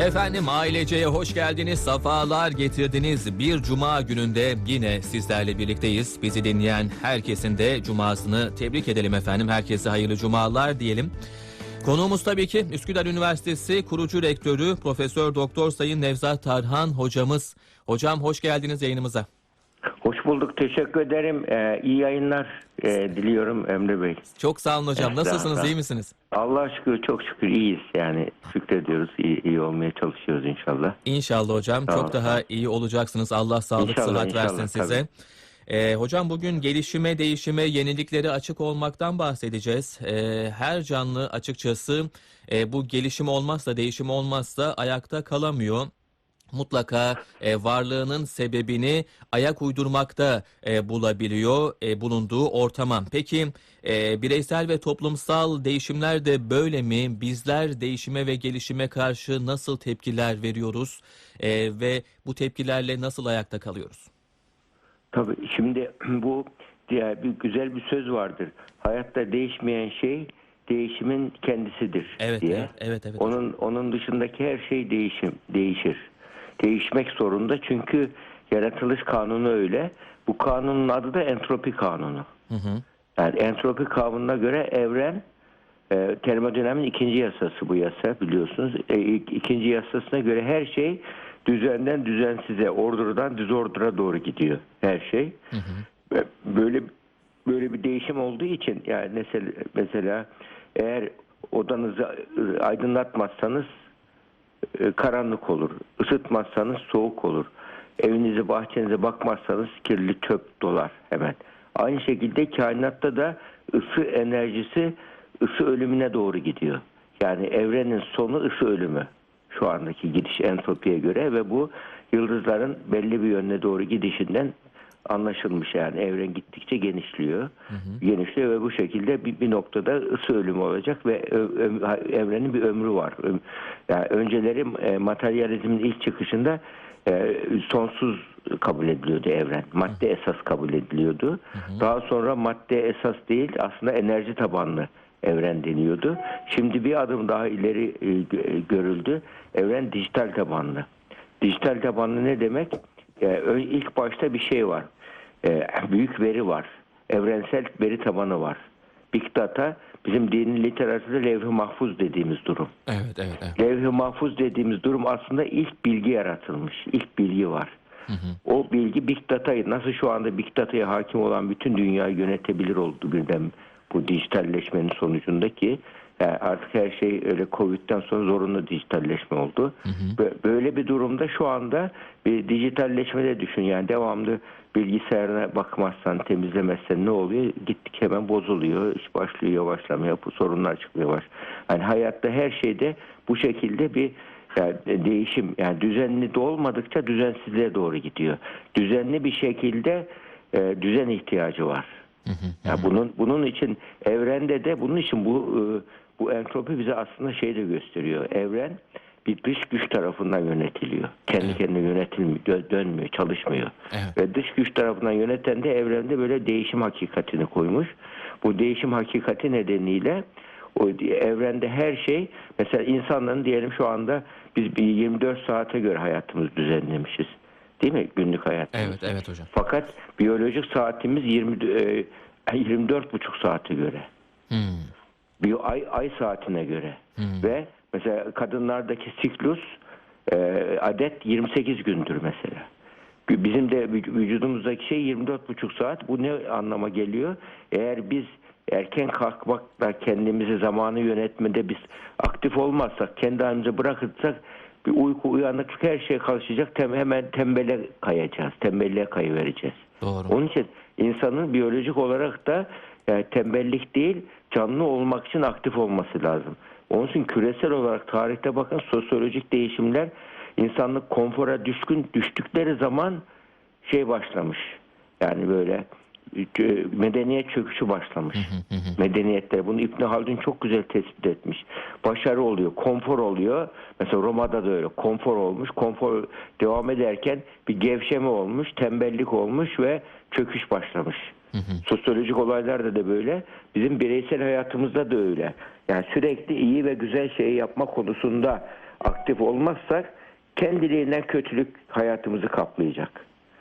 Efendim aileceye hoş geldiniz, safalar getirdiniz. Bir cuma gününde yine sizlerle birlikteyiz. Bizi dinleyen herkesin de cumasını tebrik edelim efendim. Herkese hayırlı cumalar diyelim. Konuğumuz tabii ki Üsküdar Üniversitesi kurucu rektörü Profesör Doktor Sayın Nevzat Tarhan hocamız. Hocam hoş geldiniz yayınımıza. Hoş bulduk. Teşekkür ederim. Ee, iyi yayınlar e, diliyorum Emre Bey. Çok sağ olun hocam. Evet, Nasılsınız? iyi misiniz? Allah şükür çok şükür iyiyiz. Yani şükrediyoruz. iyi, iyi olmaya çalışıyoruz inşallah. İnşallah hocam. Sağ Çok olun. daha iyi olacaksınız. Allah sağlık İnşallah, sıhhat inşallah, versin size. Ee, hocam bugün gelişime, değişime, yeniliklere açık olmaktan bahsedeceğiz. Ee, her canlı açıkçası e, bu gelişim olmazsa, değişim olmazsa ayakta kalamıyor. Mutlaka e, varlığının sebebini ayak uydurmakta e, bulabiliyor e, bulunduğu ortama. Peki e, bireysel ve toplumsal değişimler de böyle mi? Bizler değişime ve gelişime karşı nasıl tepkiler veriyoruz E, ve bu tepkilerle nasıl ayakta kalıyoruz? Tabii şimdi bu diye bir güzel bir söz vardır. Hayatta değişmeyen şey değişimin kendisidir Evet, diye. evet, evet, evet. Onun onun dışındaki her şey değişim değişir. Değişmek zorunda çünkü yaratılış kanunu öyle. Bu kanunun adı da entropi kanunu. Hı hı. Yani entropi kanununa göre evren e, termodinamiğin ikinci yasası bu yasa biliyorsunuz. E, ik- ikinci yasasına göre her şey düzenden düzensize, order'dan düzordura doğru gidiyor her şey. Ve Böyle böyle bir değişim olduğu için yani mesela, mesela eğer odanızı aydınlatmazsanız karanlık olur. Isıtmazsanız soğuk olur. Evinize, bahçenize bakmazsanız kirli çöp dolar hemen. Aynı şekilde kainatta da ısı enerjisi ısı ölümüne doğru gidiyor. Yani evrenin sonu ısı ölümü şu andaki gidiş entropiye göre ve bu yıldızların belli bir yöne doğru gidişinden anlaşılmış yani evren gittikçe genişliyor. Genişliyor ve bu şekilde bir, bir noktada ısı ölümü olacak ve ö- ö- evrenin bir ömrü var. Yani önceleri e, materyalizmin ilk çıkışında e, sonsuz kabul ediliyordu evren. Madde esas kabul ediliyordu. Daha sonra madde esas değil aslında enerji tabanlı evren deniyordu. Şimdi bir adım daha ileri e, gö- görüldü. Evren dijital tabanlı. Dijital tabanlı ne demek? Ee, ön- ilk başta bir şey var. Ee, büyük veri var. Evrensel veri tabanı var. Big data bizim dinin literatürde levh-i mahfuz dediğimiz durum. Evet, evet, evet. Levh-i mahfuz dediğimiz durum aslında ilk bilgi yaratılmış. İlk bilgi var. O bilgi Big Data'yı nasıl şu anda Big Data'ya hakim olan bütün dünyayı yönetebilir oldu gündem bu dijitalleşmenin sonucundaki yani artık her şey öyle Covid'den sonra zorunlu dijitalleşme oldu. Bö- Böyle bir durumda şu anda bir dijitalleşme de düşün yani devamlı bilgisayarına bakmazsan temizlemezsen ne oluyor? Gittik hemen bozuluyor. iş başlıyor yavaşlamaya, bu sorunlar çıkmıyor baş. Yani hayatta her şeyde bu şekilde bir yani değişim yani düzenli de olmadıkça düzensizliğe doğru gidiyor. Düzenli bir şekilde e, düzen ihtiyacı var. Ya bunun bunun için evrende de bunun için bu e, bu entropi bize aslında şey de gösteriyor. Evren bir dış güç tarafından yönetiliyor. Kendi kendine yönetilmiyor, dö- dönmüyor, çalışmıyor. Evet. Ve dış güç tarafından yöneten de evrende böyle değişim hakikatini koymuş. Bu değişim hakikati nedeniyle o evrende her şey mesela insanların diyelim şu anda biz bir 24 saate göre hayatımızı düzenlemişiz. Değil mi? Günlük hayatımız. Evet, evet hocam. Fakat biyolojik saatimiz 20 e, 24 buçuk saate göre. Hmm. Bir ay ay saatine göre. Ve mesela kadınlardaki siklus e, adet 28 gündür mesela. Bizim de vüc- vücudumuzdaki şey 24 buçuk saat. Bu ne anlama geliyor? Eğer biz erken kalkmakla kendimizi zamanı yönetmede biz aktif olmazsak, kendi halimize bırakırsak bir uyku uyanıklık her şey karışacak. Tem, hemen tembele kayacağız. Tembelliğe kayıvereceğiz. Doğru. Onun için insanın biyolojik olarak da yani tembellik değil canlı olmak için aktif olması lazım. Onun için küresel olarak tarihte bakın sosyolojik değişimler insanlık konfora düşkün düştükleri zaman şey başlamış. Yani böyle e, medeniyet çöküşü başlamış. Medeniyetler. Bunu İbn Haldun çok güzel tespit etmiş. Başarı oluyor, konfor oluyor. Mesela Roma'da da öyle. Konfor olmuş. Konfor devam ederken bir gevşeme olmuş, tembellik olmuş ve çöküş başlamış. Sosyolojik olaylarda da böyle. Bizim bireysel hayatımızda da öyle. Yani sürekli iyi ve güzel şeyi yapma konusunda aktif olmazsak kendiliğinden kötülük hayatımızı kaplayacak.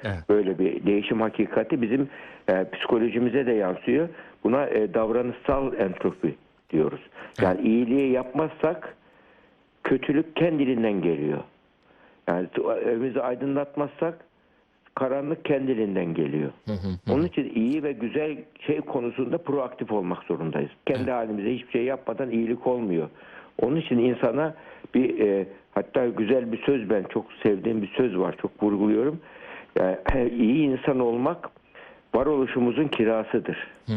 Evet. Böyle bir değişim hakikati bizim e, psikolojimize de yansıyor. Buna e, davranışsal entropi diyoruz. Yani iyiliği yapmazsak kötülük kendiliğinden geliyor. Yani evimizi aydınlatmazsak karanlık kendiliğinden geliyor. Onun için iyi ve güzel şey konusunda proaktif olmak zorundayız. Kendi halimize hiçbir şey yapmadan iyilik olmuyor. Onun için insana bir e, hatta güzel bir söz ben çok sevdiğim bir söz var. Çok vurguluyorum. Yani, iyi insan olmak varoluşumuzun kirasıdır. Hmm,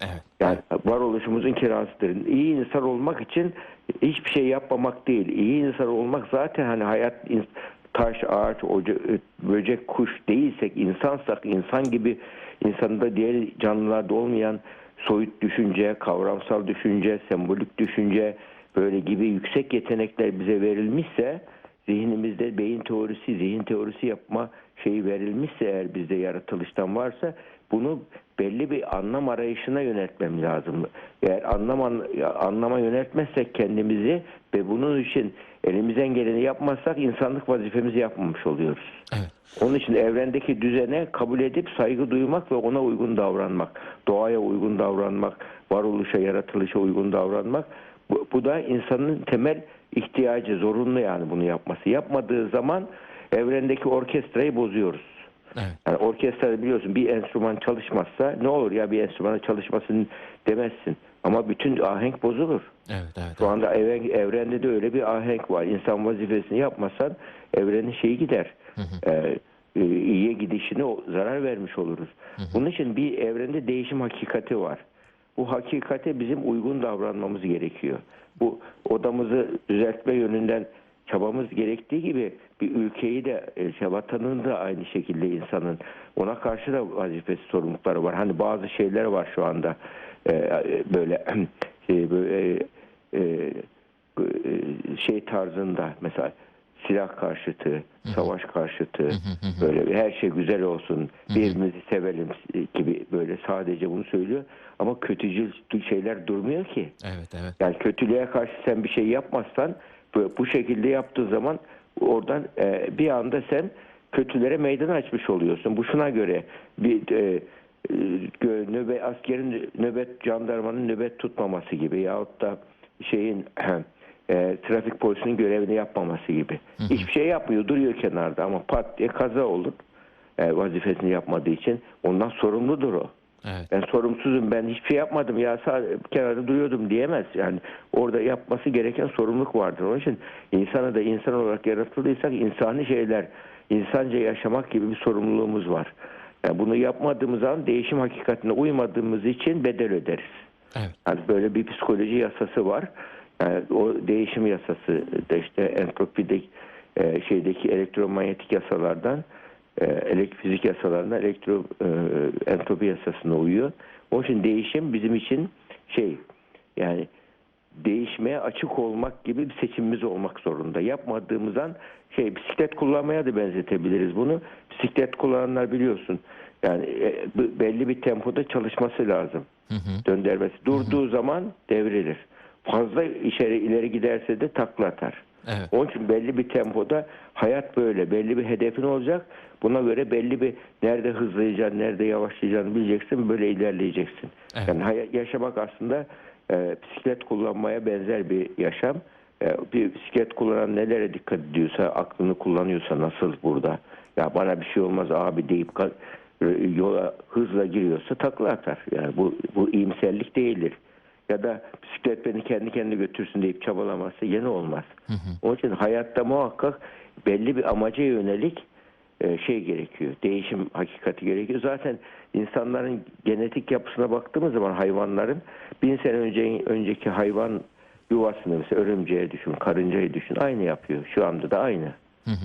evet. Yani varoluşumuzun kirasıdır. İyi insan olmak için hiçbir şey yapmamak değil. İyi insan olmak zaten hani hayat taş, ağaç, oca- böcek, kuş değilsek, insansak, insan gibi insanda diğer canlılarda olmayan soyut düşünce, kavramsal düşünce, sembolik düşünce böyle gibi yüksek yetenekler bize verilmişse zihnimizde beyin teorisi, zihin teorisi yapma şeyi verilmişse eğer bizde yaratılıştan varsa bunu belli bir anlam arayışına yöneltmem lazım. Eğer anlam anlama yöneltmezsek kendimizi ve bunun için elimizden geleni yapmazsak insanlık vazifemizi yapmamış oluyoruz. Evet. Onun için evrendeki düzene kabul edip saygı duymak ve ona uygun davranmak, doğaya uygun davranmak, varoluşa, yaratılışa uygun davranmak bu, bu da insanın temel ihtiyacı, zorunlu yani bunu yapması. Yapmadığı zaman evrendeki orkestrayı bozuyoruz. Evet. Yani orkestrada biliyorsun bir enstrüman çalışmazsa ne olur ya bir enstrümanın çalışmasın demezsin. Ama bütün ahenk bozulur. Evet, evet. Şu anda evren, evrende de öyle bir ahenk var. İnsan vazifesini yapmasan evrenin şeyi gider. Ee, e, iyiye gidişine o- zarar vermiş oluruz. Bunun için bir evrende değişim hakikati var. Bu hakikate bizim uygun davranmamız gerekiyor. Bu odamızı düzeltme yönünden çabamız gerektiği gibi bir ülkeyi de e, şey, vatanın da aynı şekilde insanın ona karşı da vazifesi sorumlulukları var. Hani bazı şeyler var şu anda böyle şey, böyle e, e, e, şey tarzında mesela silah karşıtı, savaş karşıtı, böyle her şey güzel olsun, birbirimizi sevelim gibi böyle sadece bunu söylüyor. Ama kötücül şeyler durmuyor ki. Evet, evet. Yani kötülüğe karşı sen bir şey yapmazsan bu, şekilde yaptığın zaman oradan e, bir anda sen kötülere meydan açmış oluyorsun. Bu şuna göre bir e, e, nöbet askerin nöbet jandarmanın nöbet tutmaması gibi yahut da şeyin e, trafik polisinin görevini yapmaması gibi. Hiçbir şey yapmıyor, duruyor kenarda ama pat diye kaza olur. E, vazifesini yapmadığı için ondan sorumludur o. Evet. Ben sorumsuzum ben hiçbir şey yapmadım ya sadece kenarda duruyordum diyemez. Yani orada yapması gereken sorumluluk vardır. Onun için insana da insan olarak yaratıldıysak insani şeyler, insanca yaşamak gibi bir sorumluluğumuz var. Yani bunu yapmadığımız zaman değişim hakikatine uymadığımız için bedel öderiz. Evet. Yani böyle bir psikoloji yasası var. Yani o değişim yasası da işte entropideki e, şeydeki elektromanyetik yasalardan e, fizik yasalarından elektro e, entropi yasasına uyuyor. Onun için değişim bizim için şey yani değişmeye açık olmak gibi bir seçimimiz olmak zorunda. Yapmadığımız an şey bisiklet kullanmaya da benzetebiliriz bunu. Bisiklet kullananlar biliyorsun yani e, belli bir tempoda çalışması lazım. Döndürmesi. Durduğu zaman devrilir. Fazla içeri ileri giderse de takla atar. Evet. Onun için belli bir tempoda hayat böyle. Belli bir hedefin olacak. Buna göre belli bir nerede hızlayacaksın, nerede yavaşlayacağını bileceksin. Böyle ilerleyeceksin. Evet. Yani yaşamak aslında e, bisiklet kullanmaya benzer bir yaşam. E, bir bisiklet kullanan nelere dikkat ediyorsa, aklını kullanıyorsa nasıl burada? Ya bana bir şey olmaz abi deyip e, yola hızla giriyorsa takla atar. Yani bu bu iyimserlik değildir. Ya da bisiklet beni kendi kendine götürsün deyip çabalamazsa yine olmaz. Onun için hayatta muhakkak belli bir amaca yönelik şey gerekiyor. Değişim hakikati gerekiyor. Zaten insanların genetik yapısına baktığımız zaman hayvanların bin sene önce önceki hayvan yuvasını mesela örümceğe düşün, karıncayı düşün. Aynı yapıyor. Şu anda da aynı.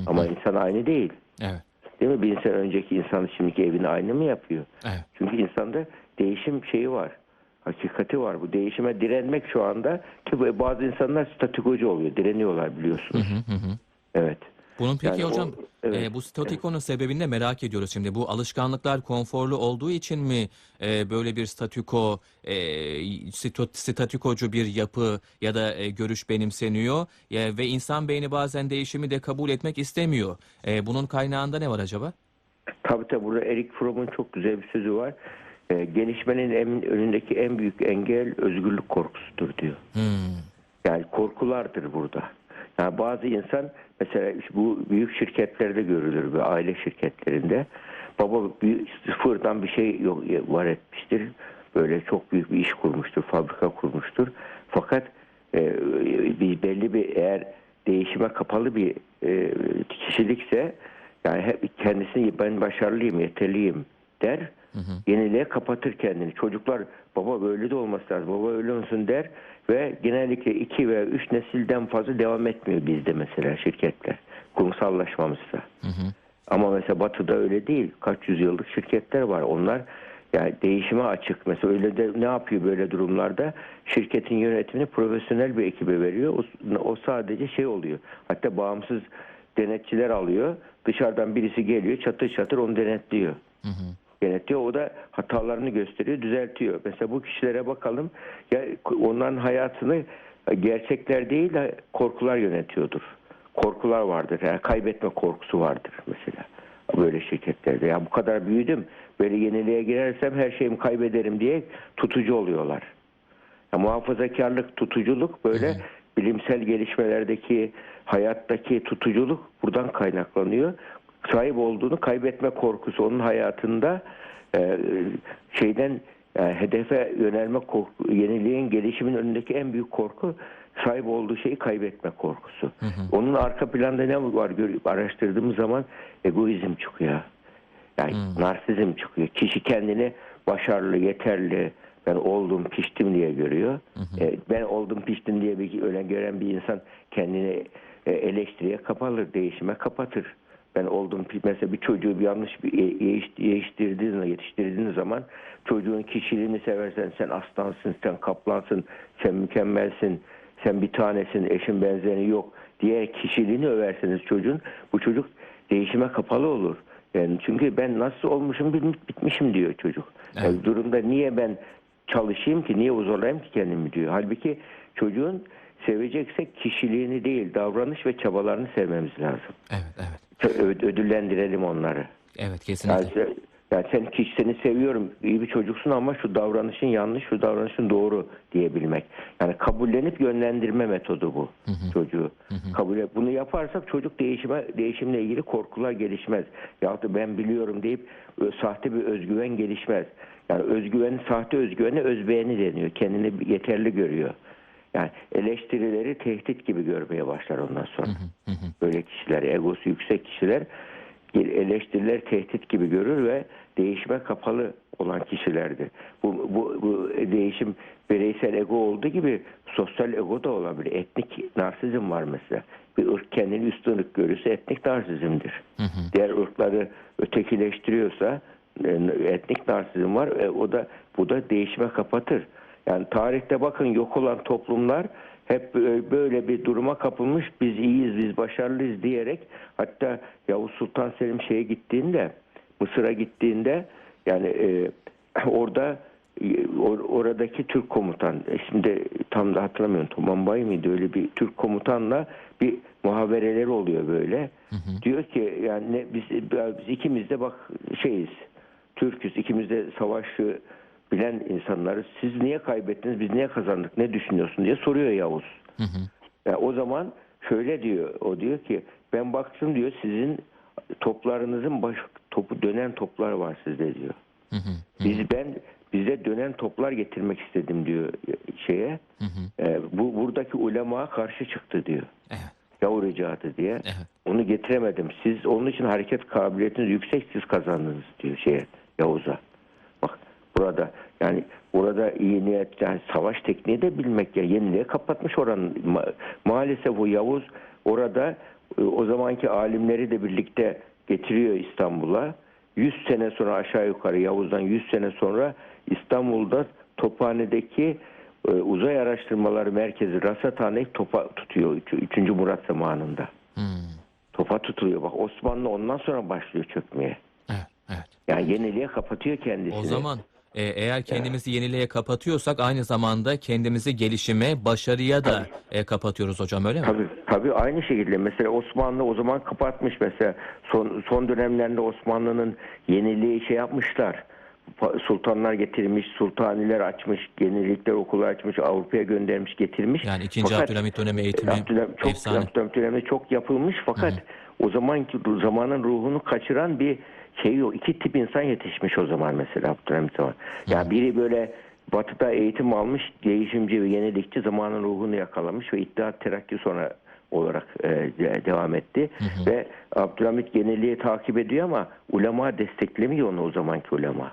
Ama insan aynı değil. Evet. Değil mi? Bin sene önceki insan şimdiki evini aynı mı yapıyor? Evet. Çünkü insanda değişim şeyi var. Hakikati var. Bu değişime direnmek şu anda ki bazı insanlar statikocu oluyor. Direniyorlar biliyorsunuz. Evet. Bunun peki Yani o- hocam Evet, E, bu statükonun sebebini de merak ediyoruz şimdi. Bu alışkanlıklar konforlu olduğu için mi e, böyle bir statüko, e, statükocu bir yapı ya da e, görüş benimseniyor E, ve insan beyni bazen değişimi de kabul etmek istemiyor. E, bunun kaynağında ne var acaba? Tabii tabii burada Erik Fromm'un çok güzel bir sözü var. Ee, gelişmenin en, önündeki en büyük engel özgürlük korkusudur diyor. Hmm. Yani korkulardır burada. Yani bazı insan mesela bu büyük şirketlerde görülür ve aile şirketlerinde baba bir, sıfırdan bir şey yok, var etmiştir. Böyle çok büyük bir iş kurmuştur, fabrika kurmuştur. Fakat e, bir belli bir eğer değişime kapalı bir e, kişilikse yani hep kendisini ben başarılıyım, yeterliyim der. Yeniliğe kapatır kendini. Çocuklar baba böyle de olması lazım, baba öyle olsun der ve genellikle iki veya üç nesilden fazla devam etmiyor bizde mesela şirketler. Kurumsallaşmamızda. Ama mesela Batı'da öyle değil. Kaç yüzyıllık şirketler var. Onlar yani değişime açık. Mesela öyle de ne yapıyor böyle durumlarda? Şirketin yönetimini profesyonel bir ekibe veriyor. O, o sadece şey oluyor. Hatta bağımsız denetçiler alıyor. Dışarıdan birisi geliyor çatır çatır onu denetliyor. Denetliyor. O da hatalarını gösteriyor, düzeltiyor. Mesela bu kişilere bakalım. Ya onların hayatını gerçekler değil de korkular yönetiyordur. Korkular vardır. Yani kaybetme korkusu vardır mesela. Böyle şirketlerde. Ya bu kadar büyüdüm. Böyle yeniliğe girersem her şeyimi kaybederim diye tutucu oluyorlar. Ya muhafazakarlık, tutuculuk böyle bilimsel gelişmelerdeki hayattaki tutuculuk buradan kaynaklanıyor. Sahip olduğunu kaybetme korkusu onun hayatında e, şeyden yani hedefe yönelme korku, yeniliğin gelişimin önündeki en büyük korku sahip olduğu şeyi kaybetme korkusu. Onun arka planda ne var görüp araştırdığımız zaman egoizm çıkıyor. Yani narsizm çıkıyor. Kişi kendini başarılı, yeterli, ben oldum, piştim diye görüyor. E, ben oldum, piştim diye bir ölen gören bir insan kendini e, eleştiriye kapalır, değişime kapatır. Ben oldum, mesela bir çocuğu bir yanlış bir yetiştirdiğiniz, yetiştirdiğiniz zaman çocuğun kişiliğini seversen sen aslansın, sen kaplansın, sen mükemmelsin, sen bir tanesin, eşin benzeri yok diye kişiliğini överseniz çocuğun bu çocuk değişime kapalı olur. Yani çünkü ben nasıl olmuşum bitmişim diyor çocuk. Yani durumda niye ben çalışayım ki niye zorlayayım ki kendimi diyor. Halbuki çocuğun seveceksek kişiliğini değil davranış ve çabalarını sevmemiz lazım. Evet, evet. Ödüllendirelim onları. Evet, kesinlikle. yani sen kişi seni seviyorum iyi bir çocuksun ama şu davranışın yanlış şu davranışın doğru diyebilmek. Yani kabullenip yönlendirme metodu bu çocuğu. Kabul et- bunu yaparsak çocuk değişime değişimle ilgili korkular gelişmez. Yahut da ben biliyorum deyip sahte bir özgüven gelişmez. Yani özgüven sahte özgüvene özbeğeni deniyor. Kendini yeterli görüyor. Yani eleştirileri tehdit gibi görmeye başlar ondan sonra. Böyle kişiler, egosu yüksek kişiler eleştiriler tehdit gibi görür ve değişime kapalı olan kişilerdir. Bu, bu, bu değişim bireysel ego olduğu gibi sosyal ego da olabilir. Etnik narsizm var mesela. Bir ırk kendini ırk görürse etnik narsizmdir. Diğer ırkları ötekileştiriyorsa e, etnik narsizm var. E, o da bu da değişime kapatır. Yani tarihte bakın yok olan toplumlar hep bö- böyle bir duruma kapılmış biz iyiyiz biz başarılıyız diyerek hatta Yavuz Sultan Selim şeye gittiğinde Mısır'a gittiğinde yani e, orada e, or- oradaki Türk komutan e, şimdi tam da hatırlamıyorum Toman Bay mıydı öyle bir Türk komutanla bir muhabereleri oluyor böyle. Diyor ki yani biz, biz ikimiz de bak şeyiz Türküz ikimiz de savaşı bilen insanlarız. Siz niye kaybettiniz biz niye kazandık ne düşünüyorsun diye soruyor Yavuz. Ya o zaman şöyle diyor o diyor ki ben baktım diyor sizin toplarınızın baş topu dönen toplar var sizde diyor. Biz ben bize dönen toplar getirmek istedim diyor şeye. Ee, bu buradaki ulema karşı çıktı diyor. Evet, Yavru icadı diye. evet. Onu getiremedim. Siz onun için hareket kabiliyetiniz yüksek siz kazandınız diyor şeye Yavuz'a. Burada yani burada iyi niyet yani savaş tekniği de bilmek ya yeniliğe kapatmış oranın. Ma- maalesef o Yavuz orada e, o zamanki alimleri de birlikte getiriyor İstanbul'a. 100 sene sonra aşağı yukarı Yavuz'dan 100 sene sonra İstanbul'da Tophane'deki e, uzay araştırmaları merkezi Rasathane'yi topa tutuyor 3. Murat zamanında. Hmm. kafa tutuluyor. Bak Osmanlı ondan sonra başlıyor çökmeye. Evet, evet. Yani yeniliğe kapatıyor kendisini. O zaman e, eğer kendimizi yeniliğe kapatıyorsak aynı zamanda kendimizi gelişime, başarıya da e, kapatıyoruz hocam öyle mi? Tabii, tabii aynı şekilde mesela Osmanlı o zaman kapatmış mesela son son dönemlerinde Osmanlı'nın yeniliği şey yapmışlar. Sultanlar getirmiş, sultaniler açmış, yenilikler okulu açmış, Avrupa'ya göndermiş, getirmiş. Yani ikinci Fakat- Abdülhamit dönemi eğitimi Abdülhamit çok efsane. Abdülhamit döneminde çok yapılmış fakat o zamanki zamanın ruhunu kaçıran bir şey yok. İki tip insan yetişmiş o zaman mesela Abdülhamit zaman. Ya biri böyle Batı'da eğitim almış, değişimci ve yenilikçi zamanın ruhunu yakalamış ve İttihat Terakki sonra olarak e, de- devam etti. Ve Abdülhamit yeniliği takip ediyor ama ulema desteklemiyor onu o zamanki ulema.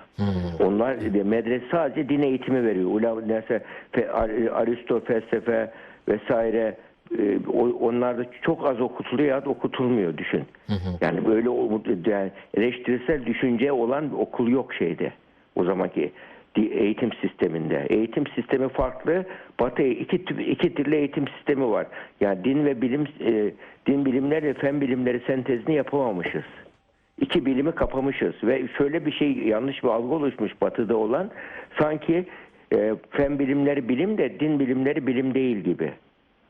Onlar de medrese sadece din eğitimi veriyor. Ulema, mesela fe- Ar- Aristo felsefe vesaire e, o- onlar da çok az okutuluyor ya da okutulmuyor düşün. Yani böyle yani eleştirisel düşünce olan bir okul yok şeyde. O zamanki eğitim sisteminde. Eğitim sistemi farklı. Batı iki iki türlü eğitim sistemi var. Yani din ve bilim e, din bilimleri ve fen bilimleri sentezini yapamamışız. İki bilimi kapamışız ve şöyle bir şey yanlış bir algı oluşmuş batıda olan sanki e, fen bilimleri bilim de din bilimleri bilim değil gibi.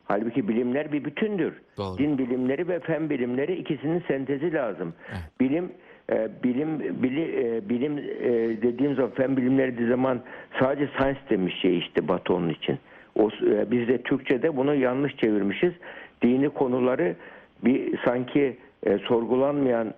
Halbuki bilimler bir bütündür. Doğru. Din bilimleri ve fen bilimleri ikisinin sentezi lazım. Bilim e, bilim bili, e, bilim e, dediğim zaman fen bilimleri dediği zaman sadece science demiş şey işte Batı onun için. O e, biz de Türkçe'de bunu yanlış çevirmişiz. Dini konuları bir sanki e, sorgulanmayan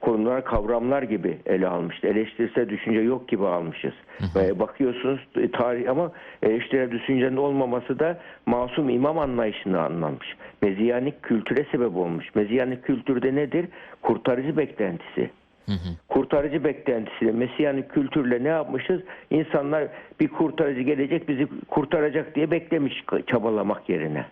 konular, kavramlar gibi ele almış. Eleştirisel düşünce yok gibi almışız. Ve bakıyorsunuz e, tarih ama eleştirel düşüncenin olmaması da masum imam anlayışını anlamış. Meziyanik kültüre sebep olmuş. Meziyanik kültürde nedir? Kurtarıcı beklentisi. Kurtarıcı beklentisiyle, mesiyanik kültürle ne yapmışız? İnsanlar bir kurtarıcı gelecek, bizi kurtaracak diye beklemiş çabalamak yerine.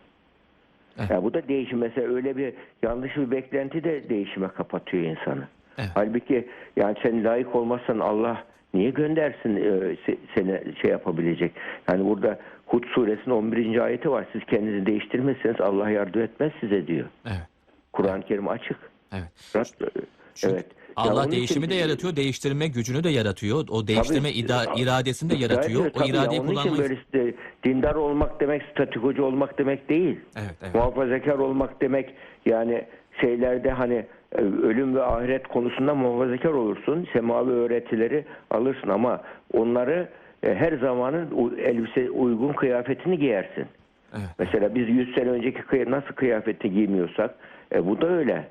Evet. Ya bu da değişim. Mesela öyle bir yanlış bir beklenti de değişime kapatıyor insanı. Evet. Halbuki yani sen layık olmazsan Allah niye göndersin e, se- seni şey yapabilecek? Yani burada Hud suresinin 11. ayeti var. Siz kendinizi değiştirmezseniz Allah yardım etmez size diyor. Evet. Kur'an-ı Kerim açık. Evet. Rab- Çünkü evet. Ya Allah onun değişimi de yaratıyor, değiştirme gücünü de yaratıyor. O değiştirme Tabii, ida- iradesini de yaratıyor. Evet, o ya, iradeyi kullanmayı... böyle işte dindar olmak demek statikocu olmak demek değil. Evet, evet. Muhafazakar olmak demek yani şeylerde hani e, ölüm ve ahiret konusunda muhafazakar olursun. Semavi öğretileri alırsın ama onları e, her zamanın elbise uygun kıyafetini giyersin. Evet. Mesela biz 100 sene önceki nasıl kıyafeti giymiyorsak e, bu da öyle.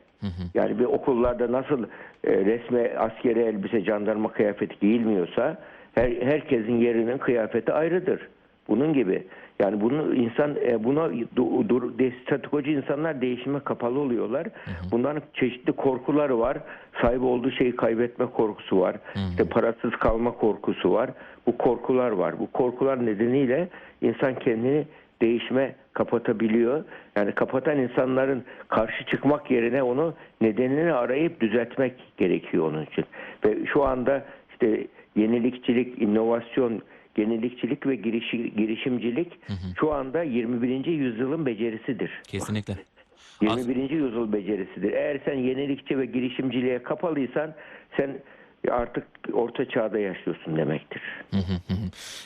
Yani bir okullarda nasıl e, resme askeri elbise jandarma kıyafeti giyilmiyorsa her, herkesin yerinin kıyafeti ayrıdır. Bunun gibi. Yani bunu insan e, buna du- dur, de, statikocu insanlar değişime kapalı oluyorlar. Bunların çeşitli korkuları var. Sahip olduğu şeyi kaybetme korkusu var. İşte parasız kalma korkusu var. Bu korkular var. Bu korkular nedeniyle insan kendini değişime kapatabiliyor. Yani kapatan insanların karşı çıkmak yerine onu nedenini arayıp düzeltmek gerekiyor onun için. Ve şu anda işte yenilikçilik, inovasyon, yenilikçilik ve girişi- girişimcilik şu anda 21. yüzyılın becerisidir. Kesinlikle. 21. yüzyıl becerisidir. Eğer sen yenilikçi ve girişimciliğe kapalıysan sen artık orta çağda yaşıyorsun demektir.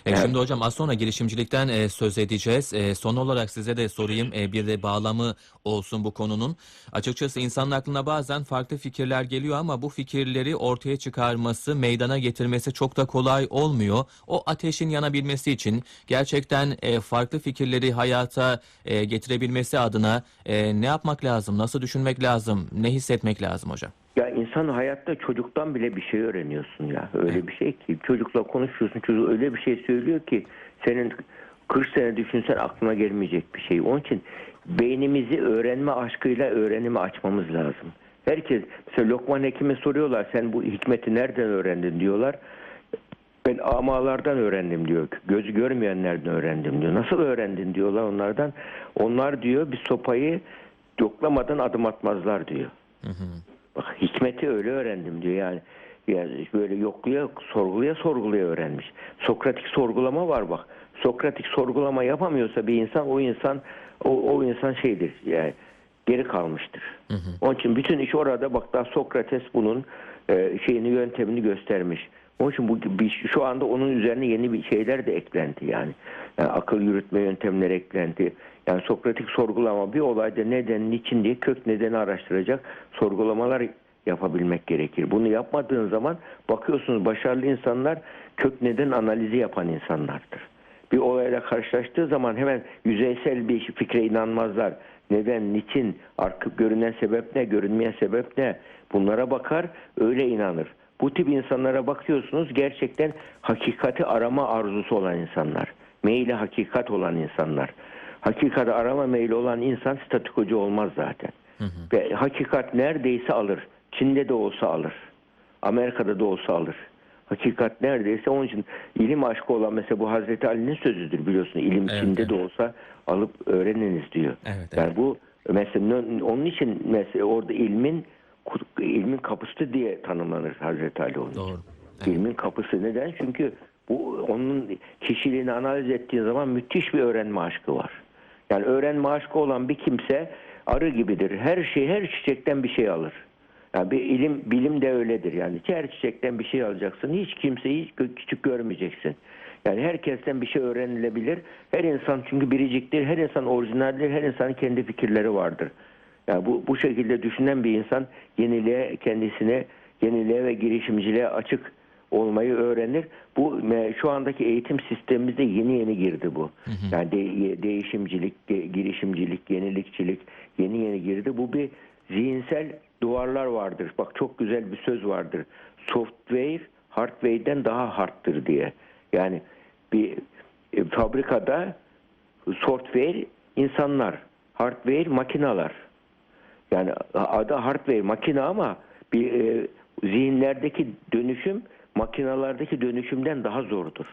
E, Şimdi hocam az sonra girişimcilikten e, söz edeceğiz. E, son olarak size de sorayım e, bir de bağlamı olsun bu konunun. Açıkçası insanın aklına bazen farklı fikirler geliyor ama bu fikirleri ortaya çıkarması, meydana getirmesi çok da kolay olmuyor. O ateşin yanabilmesi için gerçekten e, farklı fikirleri hayata e, getirebilmesi adına e, ne yapmak lazım, nasıl düşünmek lazım, ne hissetmek lazım hocam? Ya insan hayatta çocuktan bile bir şey öğreniyorsun ya. Öyle bir şey ki çocukla konuşuyorsun. Çocuk öyle bir şey söylüyor ki senin 40 sene düşünsen aklına gelmeyecek bir şey. Onun için beynimizi öğrenme aşkıyla öğrenimi açmamız lazım. Herkes mesela Lokman Hekim'e soruyorlar sen bu hikmeti nereden öğrendin diyorlar. Ben amalardan öğrendim diyor. Gözü görmeyenlerden öğrendim diyor. Nasıl öğrendin diyorlar onlardan. Onlar diyor bir sopayı yoklamadan adım atmazlar diyor. Bak hikmeti öyle öğrendim diyor yani. Yani böyle yokluya, sorguluya sorguluya öğrenmiş. Sokratik sorgulama var bak. Sokratik sorgulama yapamıyorsa bir insan o insan o, o insan şeydir yani geri kalmıştır. Onun için bütün iş orada bak daha Sokrates bunun e, şeyini yöntemini göstermiş. Onun için bu şu anda onun üzerine yeni bir şeyler de eklendi yani. Yani akıl yürütme yöntemleri eklendi. Yani Sokratik sorgulama bir olayda neden, niçin diye kök nedeni araştıracak sorgulamalar yapabilmek gerekir. Bunu yapmadığın zaman bakıyorsunuz başarılı insanlar kök neden analizi yapan insanlardır. Bir olayla karşılaştığı zaman hemen yüzeysel bir fikre inanmazlar. Neden, niçin, arka görünen sebep ne, görünmeyen sebep ne? Bunlara bakar, öyle inanır. Bu tip insanlara bakıyorsunuz gerçekten hakikati arama arzusu olan insanlar. Meyli hakikat olan insanlar. Hakikati arama meyli olan insan statikocu olmaz zaten. Ve hakikat neredeyse alır. Çin'de de olsa alır. Amerika'da da olsa alır. Hakikat neredeyse onun için ilim aşkı olan mesela bu Hazreti Ali'nin sözüdür biliyorsun. İlim Evet, Çin'de de evet. olsa alıp öğreniniz diyor. Evet, Yani bu mesela onun için mesela orada ilmin ilmin kapısı diye tanımlanır Hazreti Ali onun. Doğru. İlmin kapısı neden? Çünkü bu onun kişiliğini analiz ettiğin zaman müthiş bir öğrenme aşkı var. Yani öğrenme aşkı olan bir kimse arı gibidir. Her şey, her çiçekten bir şey alır. Yani bir ilim, bilim de öyledir. Yani her çiçekten bir şey alacaksın. Hiç kimseyi hiç küçük görmeyeceksin. Yani herkesten bir şey öğrenilebilir. Her insan çünkü biriciktir. Her insan orijinaldir. Her insanın kendi fikirleri vardır. Yani bu, bu şekilde düşünen bir insan yeniliğe, kendisine yeniliğe ve girişimciliğe açık olmayı öğrenir. Bu şu andaki eğitim sistemimizde yeni yeni girdi bu. Yani de- değişimcilik, ge- girişimcilik, yenilikçilik yeni yeni girdi. Bu bir zihinsel duvarlar vardır. Bak çok güzel bir söz vardır. Software hardware'den daha hardtır diye. Yani bir e, fabrikada software insanlar, hardware makineler. Yani adı hardware makine ama bir e, zihinlerdeki dönüşüm makinalardaki dönüşümden daha zordur.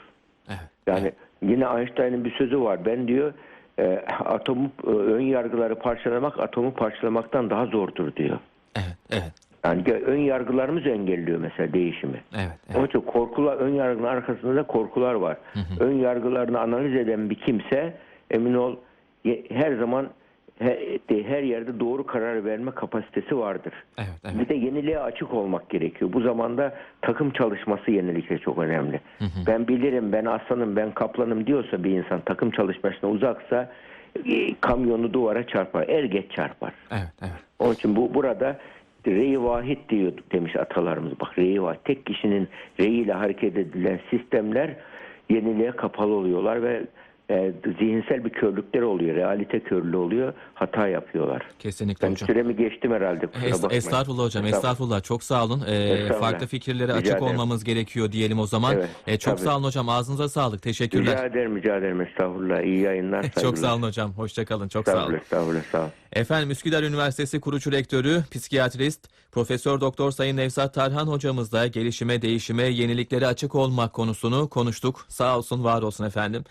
Evet. Yani yine Einstein'ın bir sözü var. Ben diyor e, atomu e, ön yargıları parçalamak atomu parçalamaktan daha zordur diyor. Evet. Evet. Yani ön yargılarımız engelliyor mesela değişimi. Evet. Onun için korkular, ön yargının arkasında da korkular var. Ön yargılarını analiz eden bir kimse emin ol her zaman de- her yerde doğru karar verme kapasitesi vardır. Evet. Evet. Bir de yeniliğe açık olmak gerekiyor. Bu zamanda takım çalışması yenilikle çok önemli. Ben bilirim, ben aslanım, ben kaplanım diyorsa bir insan takım çalışmasına uzaksa e, kamyonu duvara çarpar. Er geç çarpar. Evet. Evet. Onun için bu burada rey vahid diyor demiş atalarımız. Bak rey vahid. Tek kişinin reyiyle hareket edilen sistemler yeniliğe kapalı oluyorlar ve e, zihinsel bir körlükler oluyor. Realite körlüğü oluyor. Hata yapıyorlar. Kesinlikle Ben hocam. süremi geçtim herhalde. Es- estağfurullah hocam, estağfurullah. Çok sağ olun. Ee, Estağfurullah. farklı fikirlere Rica açık ederim. olmamız gerekiyor diyelim o zaman. Evet, Ee, çok tabii. sağ olun hocam. Ağzınıza sağlık. Teşekkürler. Rica ederim, rica ederim. Estağfurullah. İyi yayınlar. Çok sağ olun hocam. Hoşça kalın. Çok sağ olun. Estağfurullah, estağfurullah. Sağ olun. Efendim Üsküdar Üniversitesi kurucu rektörü, psikiyatrist, Profesör Doktor Sayın Nevzat Tarhan hocamızla gelişime, değişime, yeniliklere açık olmak konusunu konuştuk. Sağ olsun, var olsun efendim.